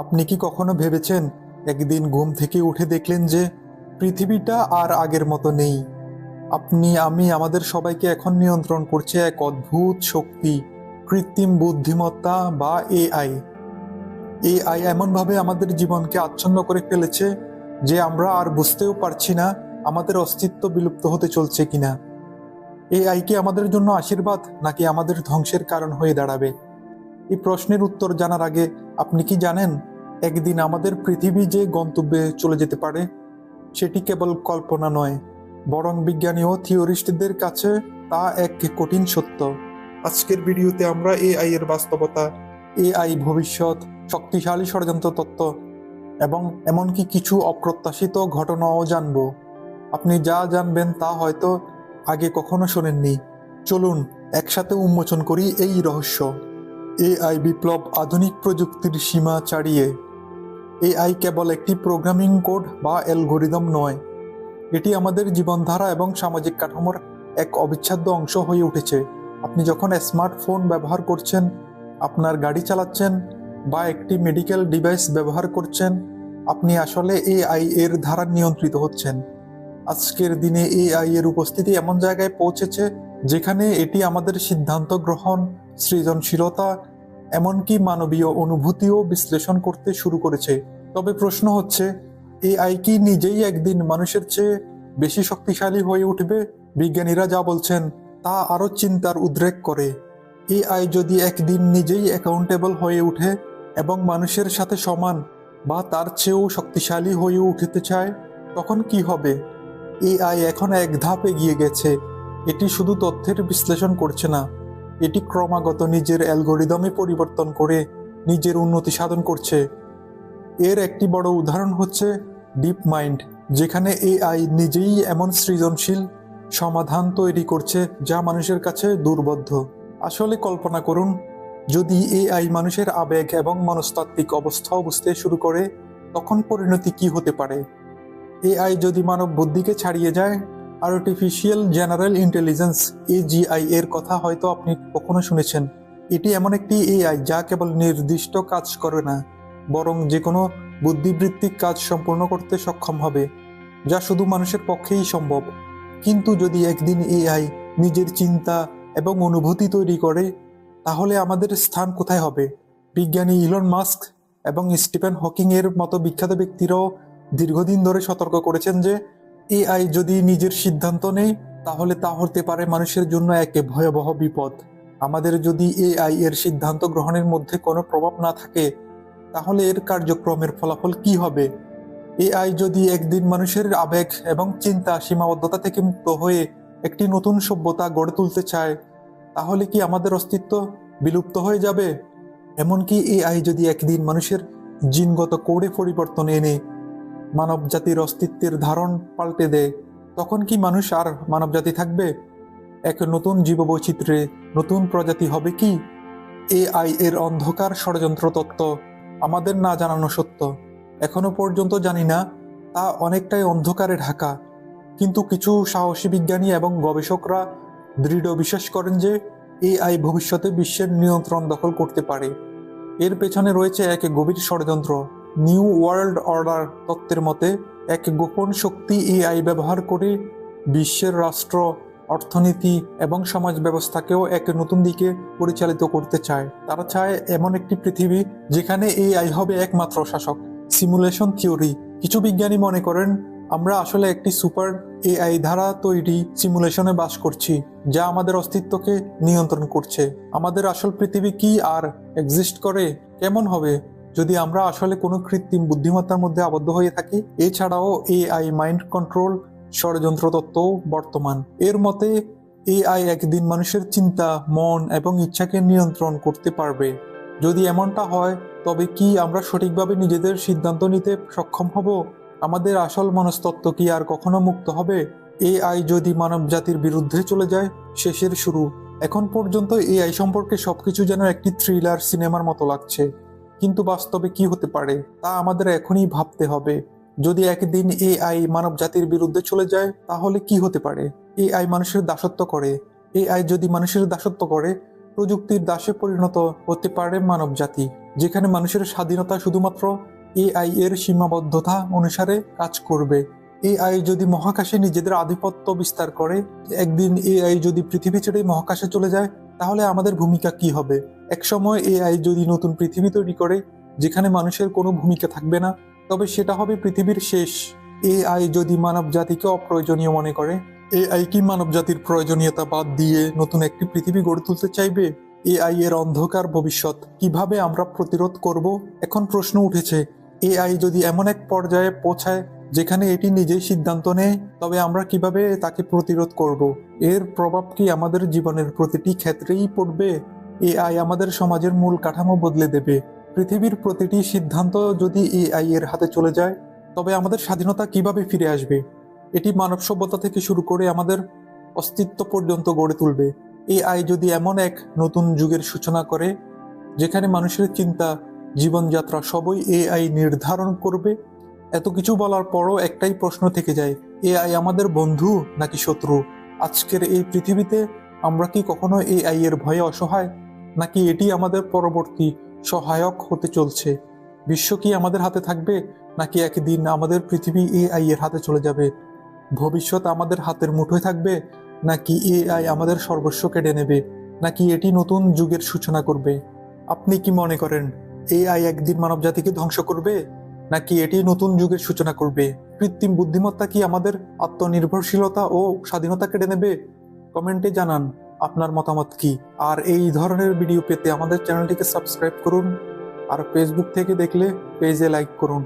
আপনি কি কখনো ভেবেছেন একদিন ঘুম থেকে উঠে দেখলেন যে পৃথিবীটা আর আগের মতো নেই? আপনি, আমি, আমাদের সবাইকে এখন নিয়ন্ত্রণ করছে এক অদ্ভুত শক্তি, কৃত্রিম বুদ্ধিমত্তা বা এআই। এআই এমনভাবে আমাদের জীবনকে আচ্ছন্ন করে ফেলেছে যে আমরা আর বুঝতেও পারছি না আমাদের অস্তিত্ব বিলুপ্ত হতে চলছে কিনা। এআই কি আমাদের জন্য আশীর্বাদ নাকি আমাদের ধ্বংসের কারণ হয়ে দাঁড়াবে? এই প্রশ্নের উত্তর জানার আগে আপনি কি জানেন একদিন আমাদের পৃথিবী যে গন্তব্যে চলে যেতে পারে, সেটি কেবল কল্পনা নয়, বরং বিজ্ঞানী ও থিওরিস্টদের কাছে তা এক কঠিন সত্য। আজকের ভিডিওতে আমরা এআই এর বাস্তবতা, এআই ভবিষ্যৎ, শক্তিশালী ষড়যন্ত্র তত্ত্ব এবং এমনকি কিছু অপ্রত্যাশিত ঘটনাও জানব। আপনি যা জানবেন তা হয়তো আগে কখনো শোনেননি। চলুন একসাথে উন্মোচন করি এই রহস্য। এআই বিপ্লব আধুনিক প্রযুক্তির সীমা ছাড়িয়ে এআই কেবল একটি প্রোগ্রামিং কোড বা অ্যালগোরিদম নয়। এটি আমাদের জীবনধারা এবং সামাজিক কাঠামোর এক অবিচ্ছেদ্য অংশ হয়ে উঠেছে। আপনি যখন স্মার্টফোন ব্যবহার করছেন, আপনার গাড়ি চালাচ্ছেন বা একটি মেডিকেল ডিভাইস ব্যবহার করছেন, আপনি আসলে এআই এর ধারা নিয়ন্ত্রিত হচ্ছেন। আজকের দিনে এআই এর উপস্থিতি এমন জায়গায় পৌঁছেছে যেখানে এটি আমাদের সিদ্ধান্ত গ্রহণ, সৃজনশীলতা এমনকি মানবীয় অনুভূতিও বিশ্লেষণ করতে শুরু করেছে। তবে প্রশ্ন হচ্ছে, এআই কি নিজেই একদিন মানুষের চেয়ে বেশি শক্তিশালী হয়ে উঠবে? বিজ্ঞানীরা যা বলছেন, তা আরও চিন্তার উদ্রেক করে। এআই যদি একদিন নিজেই অ্যাকাউন্টেবল হয়ে উঠে এবং মানুষের সাথে সমান বা তার চেয়েও শক্তিশালী হয়ে উঠতে চায়, তখন কি হবে? এআই এখন এক ধাপ এগিয়ে গেছে। এটি শুধু তথ্যের বিশ্লেষণ করছে না এটি ক্রমাগত নিজের অ্যালগোরিদমে পরিবর্তন করে নিজের উন্নতি সাধন করছে। এর একটি বড় উদাহরণ হচ্ছে ডিপ মাইন্ড যেখানে এআই নিজেই এমন সৃজনশীল সমাধান তৈরি করছে যা মানুষের কাছে দুর্বদ্ধ আসলে কল্পনা করুন, যদি এআই মানুষের আবেগ এবং মনস্তাত্ত্বিক অবস্থাও বুঝতে শুরু করে, তখন পরিণতি কি হতে পারে? এআই যদি মানব বুদ্ধিকে ছাড়িয়ে যায় আর্টিফিশিয়াল জেনারেল ইন্টেলিজেন্স এজিআই এর কথা হয়তো আপনি কখনো শুনেছেন। এটি এমন একটি এআই যা কেবল নির্দিষ্ট কাজ করে না, বরং যে কোনো বুদ্ধিবৃত্তিক কাজ সম্পূর্ণ করতে সক্ষম হবে, যা শুধু মানুষের পক্ষেই সম্ভব। কিন্তু যদি একদিন এআই নিজের চিন্তা এবং অনুভূতি তৈরি করে, তাহলে আমাদের স্থান কোথায় হবে? বিজ্ঞানী ইলন মাস্ক এবং স্টিফেন হকিং এর মতো বিখ্যাত ব্যক্তিরাও দীর্ঘদিন ধরে সতর্ক করেছেন যে এআই যদি নিজের সিদ্ধান্ত নেয়, তাহলে তা হতে পারে মানুষের জন্য এক ভয়াবহ বিপদ। আমাদের যদি এআই এর সিদ্ধান্ত গ্রহণের মধ্যে কোনো প্রভাব না থাকে, তাহলে এর কার্যক্রমের ফলাফল কি হবে? এআই যদি একদিন মানুষের আবেগ এবং চিন্তা সীমাবদ্ধতা থেকে মুক্ত হয়ে একটি নতুন সভ্যতা গড়ে তুলতে চায়, তাহলে কি আমাদের অস্তিত্ব বিলুপ্ত হয়ে যাবে? এমনকি এআই যদি একদিন মানুষের জিনগত কোডে পরিবর্তন এনে মানব জাতির অস্তিত্বের ধারণ পাল্টে দেয় তখন কি মানুষ আর মানবজাতি থাকবে? এক নতুন জীববৈচিত্র্যে নতুন প্রজাতি হবে কি? এআই এর অন্ধকার ষড়যন্ত্র তত্ত্ব আমাদের না জানানো সত্য। এখনও পর্যন্ত জানি না, তা অনেকটাই অন্ধকারে ঢাকা। কিন্তু কিছু সাহসী বিজ্ঞানী এবং গবেষকরা দৃঢ় বিশ্বাস করেন যে এআই ভবিষ্যতে বিশ্বের নিয়ন্ত্রণ দখল করতে পারে। এর পেছনে রয়েছে এক গভীর ষড়যন্ত্র। নিউ ওয়ার্ল্ড অর্ডার তত্ত্বের মতে, এক গোপন শক্তি এআই ব্যবহার করে বিশ্বের রাষ্ট্র, অর্থনীতি এবং সমাজ ব্যবস্থাকেও এক নতুন দিকে পরিচালিত করতে চায়। তারা চায় এমন একটি পৃথিবী যেখানে এআই হবে একমাত্র শাসক। Simulation theory. কিছু বিজ্ঞানী মনে করেন, আমরা আসলে একটি সুপার এআই ধারা তৈরি সিমুলেশনে বাস করছি, যা আমাদের অস্তিত্বকে নিয়ন্ত্রণ করছে। আমাদের আসল পৃথিবী কি আর এক্সিস্ট করে? কেমন হবে? যদি আমরা আসলে কোনো কৃত্রিম বুদ্ধিমত্তার মধ্যে আবদ্ধ হয়ে থাকি, এছাড়াও এআই মাইন্ড কন্ট্রোল ষড়যন্ত্র তত্ত্ব বর্তমান। এর মতে এআই একদিন মানুষের চিন্তা, মন এবং ইচ্ছাকে নিয়ন্ত্রণ করতে পারবে। যদি এমনটা হয়, তবে কি আমরা সঠিকভাবে নিজেদের সিদ্ধান্ত নিতে সক্ষম হব? আমাদের আসল মনস্তত্ত্ব কি আর কখনো মুক্ত হবে? এআই যদি মানব জাতির বিরুদ্ধে চলে যায়, শেষের শুরু। এখন পর্যন্ত এআই সম্পর্কে সবকিছু যেন একটি থ্রিলার সিনেমার মতো লাগছে। কিন্তু বাস্তবে কি হতে পারে তা আমাদের এখনই ভাবতে হবে। যদি একদিন এআই মানব জাতির বিরুদ্ধে চলে যায়, তাহলে কি হতে পারে? এআই মানুষের দাসত্ব করে। এআই যদি মানুষের দাসত্ব করে, প্রযুক্তির দাসে পরিণত হতে পারে মানব জাতি, যেখানে মানুষের স্বাধীনতা শুধুমাত্র এআই এর সীমাবদ্ধতা অনুসারে কাজ করবে। এআই যদি মহাকাশে নিজেদের আধিপত্য বিস্তার করে, একদিন এআই যদি পৃথিবী ছেড়ে মহাকাশে চলে যায়, তাহলে আমাদের ভূমিকা কি হবে? একসময় এআই যদি নতুন পৃথিবী তৈরি করে, যেখানে মানুষের কোনো ভূমিকা থাকবে না, তবে সেটা হবে পৃথিবীর শেষ। এআই যদি মানব জাতিকে অপ্রয়োজনীয় মনে করে, এআই কি মানব জাতির প্রয়োজনীয়তা বাদ দিয়ে নতুন একটি পৃথিবী গড়ে তুলতে চাইবে? এআই এর অন্ধকার ভবিষ্যৎ কীভাবে আমরা প্রতিরোধ করব? এখন প্রশ্ন উঠেছে, এআই যদি এমন এক পর্যায়ে পৌঁছায়, যেখানে এটি নিজেই সিদ্ধান্ত নেয়, তবে আমরা কীভাবে তাকে প্রতিরোধ করব? এর প্রভাব কি আমাদের জীবনের প্রতিটি ক্ষেত্রেই পড়বে? এআই আমাদের সমাজের মূল কাঠামো বদলে দেবে। পৃথিবীর প্রতিটি সিদ্ধান্ত যদি এআই এর হাতে চলে যায়, তবে আমাদের স্বাধীনতা কীভাবে ফিরে আসবে? এটি মানব সভ্যতা থেকে শুরু করে আমাদের অস্তিত্ব পর্যন্ত গড়ে তুলবে। এআই যদি এমন এক নতুন যুগের সূচনা করে, যেখানে মানুষের চিন্তা, জীবনযাত্রা সবই এআই নির্ধারণ করবে, এত কিছু বলার পরও একটাই প্রশ্ন থেকে যায়, এআই আমাদের বন্ধু নাকি শত্রু? আজকের এই পৃথিবীতে আমরা কি কখনো এআই এর ভয়ে অসহায়? নাকি এটি আমাদের পরবর্তী সহায়ক হতে চলছে? বিশ্ব কি আমাদের হাতে থাকবে? নাকি একদিন আমাদের পৃথিবী এআই এর হাতে চলে যাবে? ভবিষ্যৎ আমাদের হাতের মুঠোয় থাকবে? নাকি এআই আমাদের সর্বস্ব কেড়ে নেবে? নাকি এটি নতুন যুগের সূচনা করবে? আপনি কি মনে করেন এআই একদিন মানব জাতিকে ধ্বংস করবে? নাকি এটি নতুন যুগের সূচনা করবে? কৃত্রিম বুদ্ধিমত্তা কি আমাদের আত্মনির্ভরশীলতা ও স্বাধীনতা কেড়ে নেবে? কমেন্টে জানান। আপনার মতামত কি? আর এই ধরনের ভিডিও পেতে আমাদের চ্যানেলটিকে সাবস্ক্রাইব করুন। আর ফেসবুক থেকে দেখলে পেজে লাইক করুন।